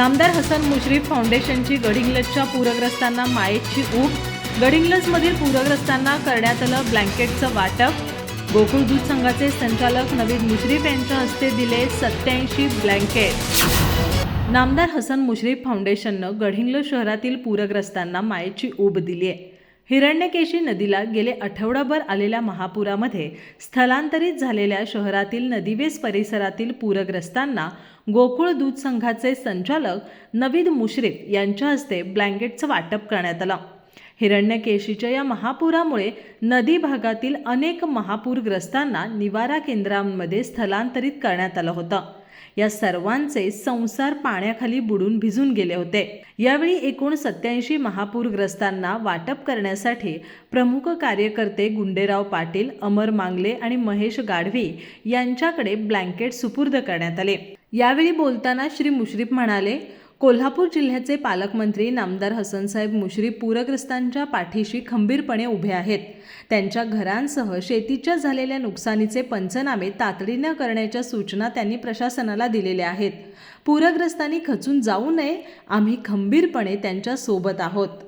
नामदार हसन मुश्रीफ फाउंडेशनची गडिंग्लजच्या पूरग्रस्तांना मायेची ऊब. गडिंग्लजमधील पूरग्रस्तांना करण्यात आलं ब्लँकेटचं वाटप. गोकुळ दूध संघाचे संचालक नवीद मुश्रीफ यांच्या हस्ते दिले सत्याऐंशी ब्लँकेट. नामदार हसन मुश्रीफ फाउंडेशननं गडिंग्लज शहरातील पूरग्रस्तांना मायेची ऊब दिली आहे हिरण्यकेशी नदीला गेले आठवडाभर आलेल्या महापुरामध्ये स्थलांतरित झालेल्या शहरातील नदीवेस परिसरातील पूरग्रस्तांना गोकुळ दूध संघाचे संचालक नवीद मुश्रीफ यांच्या हस्ते ब्लँकेटचं वाटप करण्यात आलं. हिरण्यकेशीच्या या महापुरामुळे नदी भागातील अनेक महापूरग्रस्तांना निवारा केंद्रांमध्ये स्थलांतरित करण्यात आलं होतं. या सर्वांचे संसार पाण्याखाली बुडून भिजून गेले होते. यावेळी एकूण सत्याऐंशी महापूरग्रस्तांना वाटप करण्यासाठी प्रमुख कार्यकर्ते गुंडेराव पाटील अमर मांगले आणि महेश गाढवी यांच्याकडे ब्लँकेट सुपूर्द करण्यात आले. यावेळी बोलताना श्री मुश्रीफ म्हणाले कोल्हापूर जिल्ह्याचे पालकमंत्री नामदार हसनसाहेब मुश्रीफ पूरग्रस्तांच्या पाठीशी खंबीरपणे उभे आहेत. त्यांच्या घरांसह शेतीच्या झालेल्या नुकसानीचे पंचनामे तातडीनं करण्याच्या सूचना त्यांनी प्रशासनाला दिलेल्या आहेत. पूरग्रस्तांनी खचून जाऊ नये आम्ही खंबीरपणे त्यांच्यासोबत आहोत.